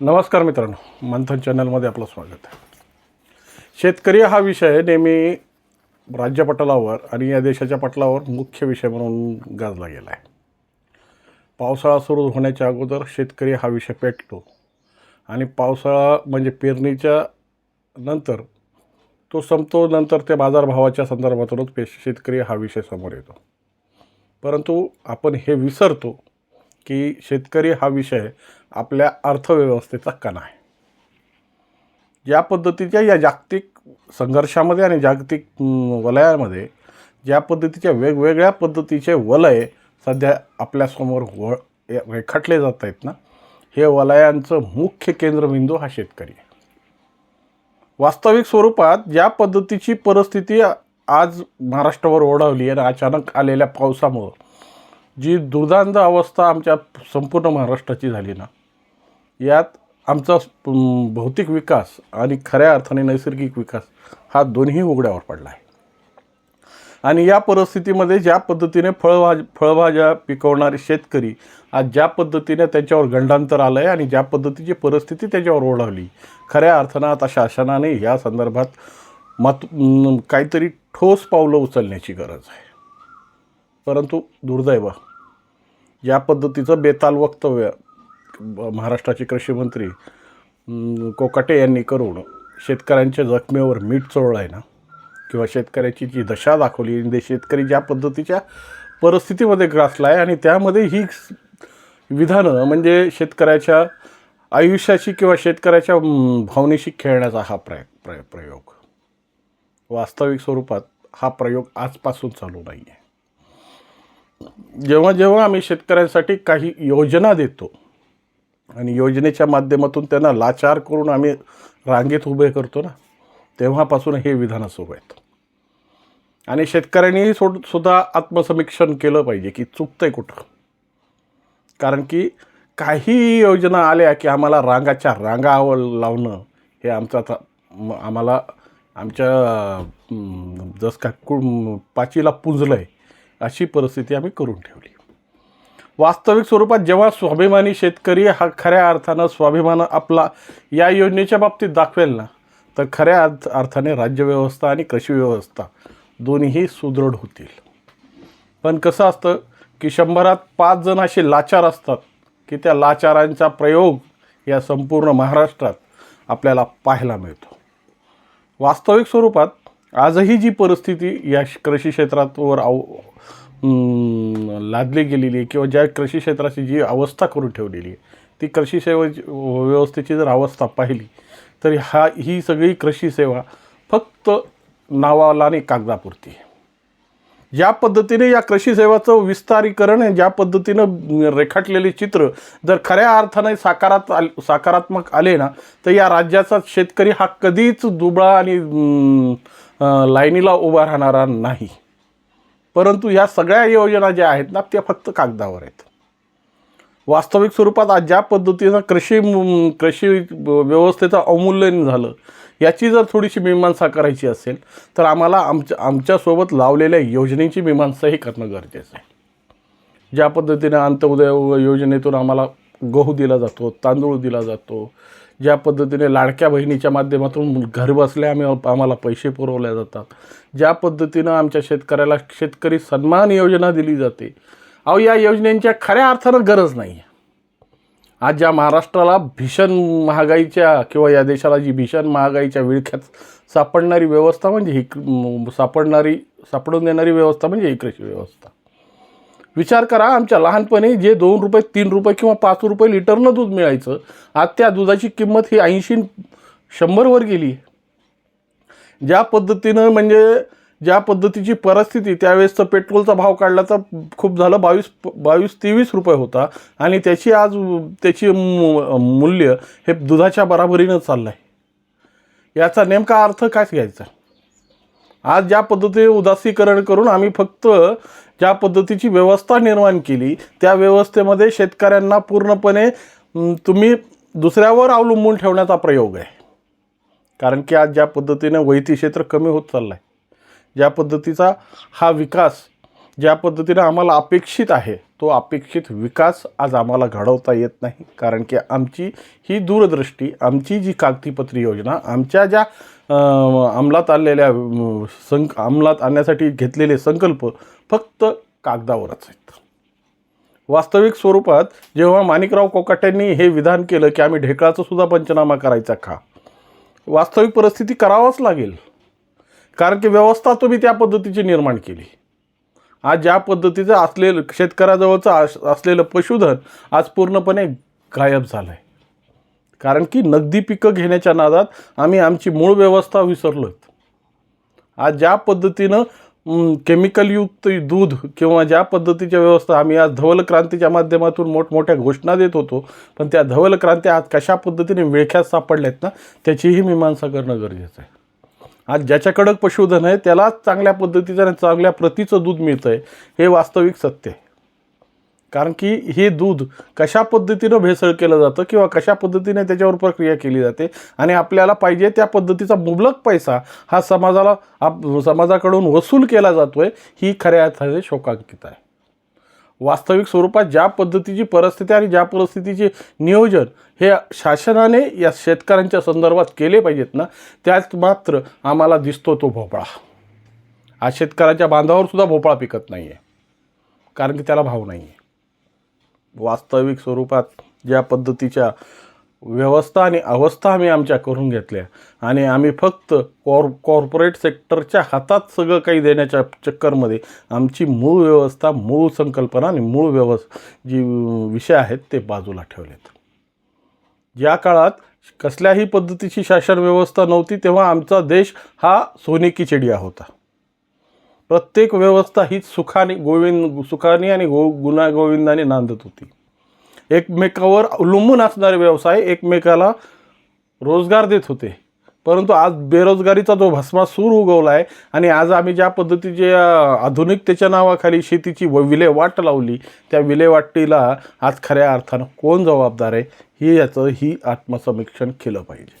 नमस्कार मित्रांनो मंथन चॅनलमध्ये आपलं स्वागत आहे. शेतकरी हा विषय नेहमी राज्यपटलावर आणि या देशाच्या पटलावर मुख्य विषय म्हणून गाजला गेला आहे. पावसाळा सुरू होण्याच्या अगोदर शेतकरी हा विषय पेटतो आणि पावसाळा म्हणजे पेरणीच्या नंतर तो संपतो नंतर त्या बाजारभावाच्या संदर्भातूनच पे शेतकरी हा विषय समोर येतो. परंतु आपण हे विसरतो की शेतकरी हा विषय आपल्या अर्थव्यवस्थेचा कणा आहे. ज्या पद्धतीच्या या जागतिक संघर्षामध्ये आणि जागतिक वलयामध्ये ज्या पद्धतीच्या वेगवेगळ्या पद्धतीचे वलय सध्या आपल्यासमोर व रेखाटले जात आहेत ना हे वलयांचं मुख्य केंद्रबिंदू हा शेतकरी आहे. वास्तविक स्वरूपात ज्या पद्धतीची परिस्थिती आज महाराष्ट्रावर ओढावली आणि अचानक आलेल्या पावसामुळं जी दुर्दांत अवस्था आमच्या संपूर्ण महाराष्ट्राची झाली ना यात आमचा भौतिक विकास आणि खऱ्या अर्थाने नैसर्गिक विकास हा दोन्ही उघड्यावर पडला आहे. आणि या परिस्थितीमध्ये ज्या पद्धतीने फळभाज फळभाज्या पिकवणारे शेतकरी आज ज्या पद्धतीने त्याच्यावर गंडांतर आलं आहे आणि ज्या पद्धतीची परिस्थिती त्याच्यावर ओढवली खऱ्या अर्थानं आता शासनाने या संदर्भात मत काहीतरी ठोस पावलं उचलण्याची गरज आहे. परंतु दुर्दैव ज्या पद्धतीचं बेताल वक्तव्य महाराष्ट्राचे कृषीमंत्री कोकाटे यांनी करून शेतकऱ्यांच्या जखमेवर मीठ चोळलं आहे ना? किंवा शेतकऱ्याची जी दशा दाखवली आणि ते शेतकरी ज्या पद्धतीच्या परिस्थितीमध्ये ग्रासला आहे आणि त्यामध्ये ही विधानं म्हणजे शेतकऱ्याच्या आयुष्याशी किंवा शेतकऱ्याच्या भावनेशी खेळण्याचा हा प्रय प्रय प्रयोग. वास्तविक स्वरूपात हा प्रयोग आजपासून चालू नाही आहे जेव्हा जेव्हा आम्ही शेतकऱ्यांसाठी काही योजना देतो आणि योजनेच्या माध्यमातून त्यांना लाचार करून आम्ही रांगेत उभे करतो ना तेव्हापासून हे विधानं सुरू आहेत. आणि शेतकऱ्यांनीही सोड सुद्धा आत्मसमीक्षण केलं पाहिजे की चुकतंय कुठं. कारण की काही योजना आल्या की आम्हाला रांगाच्या रांगावर लावणं हे आमचा आता आम्हाला आमच्या जस का कु पाचीला पुजलं आहे अशी परिस्थिती आम्ही करून ठेवली. वास्तविक स्वरूपात जेव्हा स्वाभिमानी शेतकरी हा खऱ्या अर्थानं स्वाभिमान आपला या योजनेच्या बाबतीत दाखवेल ना तर खऱ्या अर्थ अर्थाने राज्यव्यवस्था आणि कृषी व्यवस्था दोन्हीही सुदृढ होतील. पण कसं असतं की शंभरात पाच जण असे लाचार असतात की त्या लाचारांचा प्रयोग या संपूर्ण महाराष्ट्रात आपल्याला पाहायला मिळतो. वास्तविक स्वरूपात आजही जी परिस्थिती या कृषी क्षेत्रावर आव लादली गेलेली आहे किंवा ज्या कृषी क्षेत्राची जी अवस्था करून ठेवलेली आहे ती कृषी सेवा व्यवस्थेची जर अवस्था पाहिली तर हा ही सगळी कृषी सेवा फक्त नावाला आणि कागदापुरती ज्या पद्धतीने या कृषी सेवाचं विस्तारीकरण आहे ज्या पद्धतीनं रेखाटलेले चित्र जर खऱ्या अर्थाने साकारात आल साकारात्मक आले ना तर या राज्याचा शेतकरी हा कधीच दुबळा आणि लाईनीला उभा राहणारा नाही. परंतु ह्या सगळ्या योजना ज्या आहेत ना त्या फक्त कागदावर आहेत. वास्तविक स्वरूपात आज ज्या पद्धतीनं कृषी कृषी व्यवस्थेचं अवमूल्यन झालं याची जर थोडीशी मीमांसा करायची असेल तर आम्हाला आमच्या आमच्यासोबत लावलेल्या योजनेची मीमांसाही करणं गरजेचं आहे. ज्या पद्धतीने अंत्योदय योजनेतून आम्हाला गहू दिला जातो तांदूळ दिला जातो. ज्या पद्धतीने लाडक्या बहिणीच्या माध्यमातून घरबसल्या आम्ही आम्हाला पैसे पुरवल्या जातात. ज्या पद्धतीनं आमच्या शेतकऱ्याला शेतकरी सन्मान योजना दिली जाते. अहो या योजनेच्या खऱ्या अर्थानं गरज नाही. आहे आज ज्या महाराष्ट्राला भीषण महागाईच्या किंवा या देशाला जी भीषण महागाईच्या विळख्यात सापडणारी व्यवस्था म्हणजे ही सापडणारी सापडून देणारी व्यवस्था म्हणजे ही कृषी व्यवस्था. विचार करा आमच्या लहानपणी जे दोन रुपये तीन रुपये किंवा पाच रुपये लिटरनं दूध मिळायचं आज त्या दुधाची किंमत ही ऐंशी शंभरवर गेली. ज्या पद्धतीनं म्हणजे ज्या पद्धतीची परिस्थिती त्यावेळेसचा पेट्रोलचा भाव काढला तर खूप झालं बावीस बावीस तेवीस रुपये होता. आणि त्याची आज त्याची मूल्य हे दुधाच्या बराबरीनं चाललं आहे याचा नेमका अर्थ काय घ्यायचा? आज ज्या पद्धतीने उदासीकरण करून आम्ही फक्त ज्या पद्धतीची व्यवस्था निर्माण केली त्या व्यवस्थेमध्ये शेतकऱ्यांना पूर्णपणे तुम्ही दुसऱ्यावर अवलंबून ठेवण्याचा प्रयोग आहे. कारण की आज ज्या पद्धतीनं वैती क्षेत्र कमी होत चाललं आहे ज्या पद्धतीचा हा विकास ज्या पद्धतीनं आम्हाला अपेक्षित आहे तो अपेक्षित विकास आज आम्हाला घडवता येत नाही. कारण की आमची ही दूरदृष्टी आमची जी कागदीपत्री योजना आमच्या ज्या अंमलात आणलेल्या संक अंमलात आणण्यासाठी घेतलेले संकल्प फक्त कागदावरच आहेत. वास्तविक स्वरूपात जेव्हा माणिकराव कोकाट्यांनी हे विधान केलं की आम्ही ढेकळाचा सुद्धा पंचनामा करायचा का? वास्तविक परिस्थिती करावाच लागेल. कारण की व्यवस्था तुम्ही त्या पद्धतीची निर्माण केली. आज ज्या पद्धतीचं असलेलं शेतकऱ्याजवळचं आस असलेलं पशुधन आज पूर्णपणे गायब झालं आहे कारण की नगदी पिकं घेण्याच्या नादात आम्ही आमची मूळ व्यवस्था विसरलो आज ज्या पद्धतीनं केमिकलयुक्त दूध किंवा ज्या पद्धतीच्या व्यवस्था आम्ही आज धवल क्रांतीच्या माध्यमातून मोठमोठ्या घोषणा देत होतो पण त्या धवल क्रांती आज कशा पद्धतीने विळख्यात सापडल्यात ना त्याचीही मीमांसा करणं गरजेचं आहे. आज ज्याच्याकडं पशुधन आहे त्यालाच चांगल्या पद्धतीचं आणि चांगल्या प्रतीचं दूध मिळतं आहे हे वास्तविक सत्य आहे. कारण की हे दूध कशा पद्धतीनं भेसळ केलं जातं किंवा कशा पद्धतीने त्याच्यावर प्रक्रिया केली जाते आणि आपल्याला पाहिजे त्या पद्धतीचा मुबलक पैसा हा समाजाला आप समाजाकडून वसूल केला जातो आहे ही खऱ्या अर्थाने शोकांकित आहे. वास्तविक स्वरूपात ज्या पद्धतीची परिस्थिती आणि ज्या परिस्थितीचे नियोजन हे शासनाने या शेतकऱ्यांच्या संदर्भात केले पाहिजेत ना त्यात मात्र आम्हाला दिसतो तो भोपळा. आज शेतकऱ्याच्या बांधावर सुद्धा भोपळा पिकत नाही आहे कारण की त्याला भाव नाही आहे वास्तविक स्वरूपात ज्या पद्धतीच्या व्यवस्था आणि अवस्था आम्ही आमच्या करून घेतल्या. आणि आम्ही फक्त कॉर कॉर्पोरेट सेक्टरच्या हातात सगळं काही देण्याच्या चक्करमध्ये आमची मूळ व्यवस्था मूळ संकल्पना आणि मूळ व्यवस् जी विषय आहेत ते बाजूला ठेवलेत. ज्या काळात कसल्याही पद्धतीची शासन व्यवस्था नव्हती तेव्हा आमचा देश हा सोनेकी चिडिया होता. प्रत्येक व्यवस्था ही सुखाने गोविंद सुखाने आणि गो गुणागोविंदाने नांदत होती. एकमेकावर अवलंबून असणारे व्यवसाय एकमेकाला रोजगार देत होते. परंतु आज बेरोजगारीचा जो भस्मा सूर उगवला आहे आणि आज आम्ही ज्या पद्धतीचे आधुनिकतेच्या नावाखाली शेतीची व विल्हेवाट लावली त्या विल्हेवाटीला आज खऱ्या अर्थानं कोण जबाबदार आहे हे याचं ही आत्मसमीक्षण केलं पाहिजे.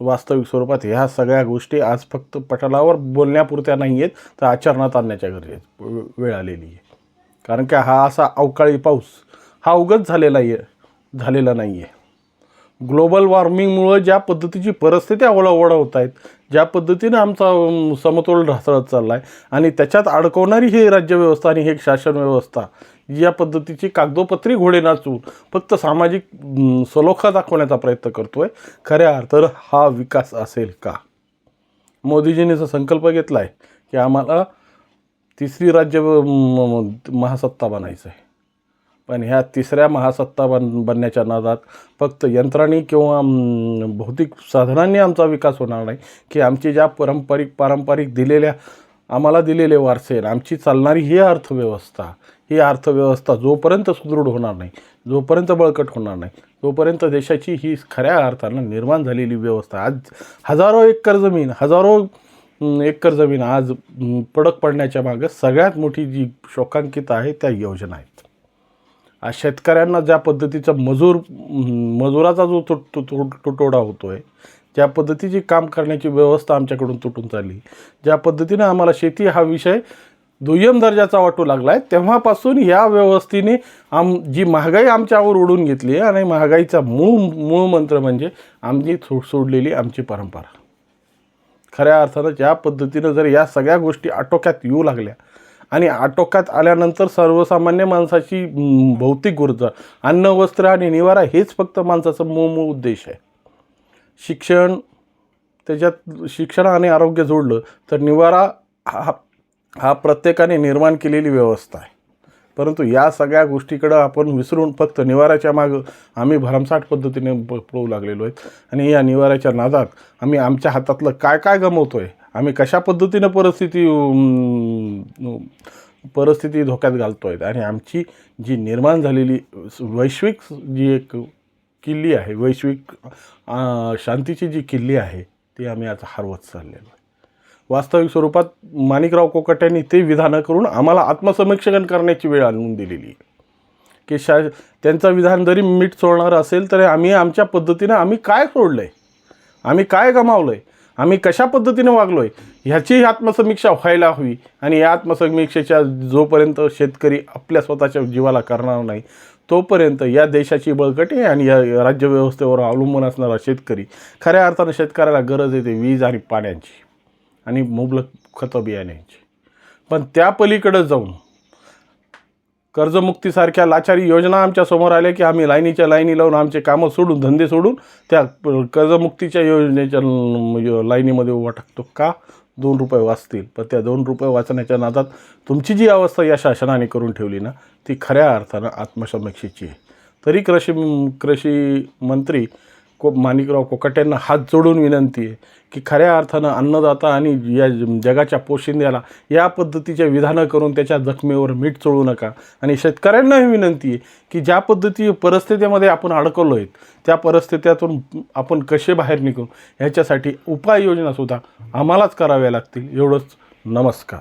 वास्तविक स्वरूपात ह्या सगळ्या गोष्टी आज फक्त पटलावर बोलण्यापुरत्या नाही आहेत तर आचरणात आणण्याच्या गरजेत वेळ आलेली आहे. कारण की हा असा अवकाळी पाऊस हा उगत झालेला आहे झालेला नाही आहे ग्लोबल वॉर्मिंगमुळं ज्या पद्धतीची परिस्थिती ओढाओढा होत आहेत ज्या पद्धतीनं आमचा समतोल ढासळत चालला आहे आणि त्याच्यात अडकवणारी ही राज्यव्यवस्था आणि ही शासन व्यवस्था या पद्धतीची कागदोपत्री घोडे नाचून फक्त सामाजिक सलोखा दाखवण्याचा प्रयत्न करतो आहे खऱ्या अर्थानं हा विकास असेल का? मोदीजींनी जो संकल्प घेतला आहे की आम्हाला तिसरी राज्य म- महासत्ता बनायचं आहे पण ह्या तिसऱ्या महासत्ता बन बनण्याच्या नादात फक्त यंत्रांनी किंवा भौतिक साधनांनी आमचा विकास होणार नाही. की आमची ज्या पारंपरिक पारंपरिक दिलेल्या आम्हाला दिलेले वारसे आमची चालणारी ही अर्थव्यवस्था ही अर्थव्यवस्था जोपर्यंत सुदृढ होणार नाही जोपर्यंत बळकट होणार नाही तोपर्यंत देशाची ही खऱ्या अर्थानं निर्माण झालेली व्यवस्था. आज हजारो एकर जमीन हजारो एकर जमीन आज पडक पडण्याच्या मागं सगळ्यात मोठी जी शोकांकित आहे त्या योजना आहेत. शेतकऱ्यांना ज्या पद्धतीचा मजूर मजुराचा जो तुट तुट तुटवडा होतो आहे ज्या पद्धतीची काम करण्याची व्यवस्था आमच्याकडून तुटून चालली. ज्या पद्धतीनं आम्हाला शेती हा विषय दुय्यम दर्जाचा वाटू लागला आहे तेव्हापासून ह्या व्यवस्थेने आम जी महागाई आमच्यावर ओढून घेतली आहे आणि महागाईचा मूळ मूळ मंत्र म्हणजे आमची सो सोडलेली आमची परंपरा. खऱ्या अर्थानं ज्या पद्धतीनं जर या सगळ्या गोष्टी आटोक्यात येऊ लागल्या आणि आटोक्यात आल्यानंतर सर्वसामान्य माणसाची भौतिक ऊर्जा अन्न वस्त्र आणि निवारा हेच फक्त माणसाचा मूळ मूळ उद्देश आहे. शिक्षण त्याच्यात शिक्षण आणि आरोग्य जोडलं तर निवारा हा हा प्रत्येकाने निर्माण केलेली व्यवस्था आहे. परंतु या सगळ्या गोष्टीकडं आपण विसरून फक्त निवाऱ्याच्या मागं आम्ही भरमसाठ पद्धतीने प- पळू लागलेलो आहेत. आणि या निवाऱ्याच्या नादात आम्ही आमच्या हातातलं काय काय गमवतो आहे आम्ही कशा पद्धतीनं परिस्थिती परिस्थिती धोक्यात घालतो आहेत आणि आमची जी निर्माण झालेली वैश्विक जी एक किल्ली आहे वैश्विक शांतीची जी किल्ली आहे ती आम्ही आज हरवत चाललेलो आहे. वास्तविक स्वरूपात माणिकराव कोकट्यांनी ते विधानं करून आम्हाला आत्मसमीक्षण करण्याची वेळ आणून दिलेली आहे. की शा त्यांचं विधान जरी मीठ सोडणार असेल तरी आम्ही आमच्या पद्धतीनं आम्ही काय सोडलं आहे आम्ही काय गमावलं आहे आम्ही कशा पद्धतीने वागलो आहे ह्याची आत्मसमीक्षा व्हायला हवी आणि या आत्मसमीक्षेच्या जोपर्यंत शेतकरी आपल्या स्वतःच्या जीवाला करणार नाही तोपर्यंत या देशाची बळकटी आणि या राज्यव्यवस्थेवर अवलंबून असणारा शेतकरी खऱ्या अर्थानं शेतकऱ्याला गरज येते वीज आणि पाण्याची आणि मुबलक खतं बियाण्यांची. पण त्या पलीकडं जाऊन कर्जमुक्तीसारख्या लाचारी योजना आमच्यासमोर आल्या की आम्ही लाईनीच्या लाईनी लावून आमचे कामं सोडून धंदे सोडून त्या कर्जमुक्तीच्या योजनेच्या लाईनीमध्ये उभा टाकतो का? दोन रुपये वाचतील. पण त्या दोन रुपये वाचण्याच्या नादात तुमची जी अवस्था या शासनाने करून ठेवली ना ती खऱ्या अर्थानं आत्मसमीक्षेची आहे. तरी कृषी कृषी मंत्री को माणिकराव कोकाट्यांना हात जोडून विनंती आहे की खऱ्या अर्थानं अन्नदाता आणि या जगाच्या पोशिंद्याला या पद्धतीचे विधानं करून त्याच्या जखमेवर मीठ चोळू नका. आणि शेतकऱ्यांनाही विनंती आहे की ज्या पद्धती परिस्थितीमध्ये आपण अडकलो आहेत त्या परिस्थितीतून आपण कसे बाहेर निघू ह्याच्यासाठी उपाययोजनासुद्धा आम्हालाच कराव्या लागतील. एवढंच नमस्कार.